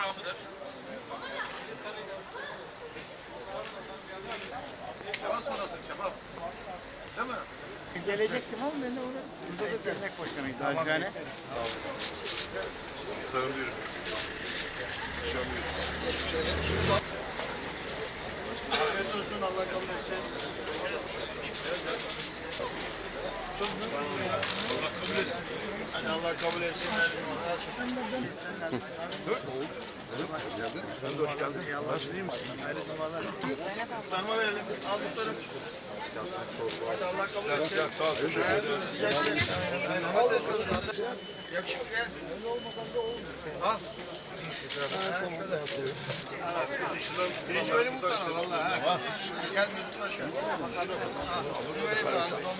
ikramıdır. Kebap mı nasıl kebap? Değil mi? Gelecektim ama ben de orada burada da dernek başkanıydı acizane. Tanımıyorum. Şöyle şurada. Afiyet olsun Allah kabul etsin. Hadi Allah kabul etsin. De hoş geldin. Hayırlı cumalar. Sarma verelim. Al muhtarım. Hadi Allah kabul etsin. Sağ ol. Al Yakışıklı gel. Al. Birinci bölüm muhtar al valla. Gel Mesut Paşa. Bunu verelim. Al. Olmuş ver.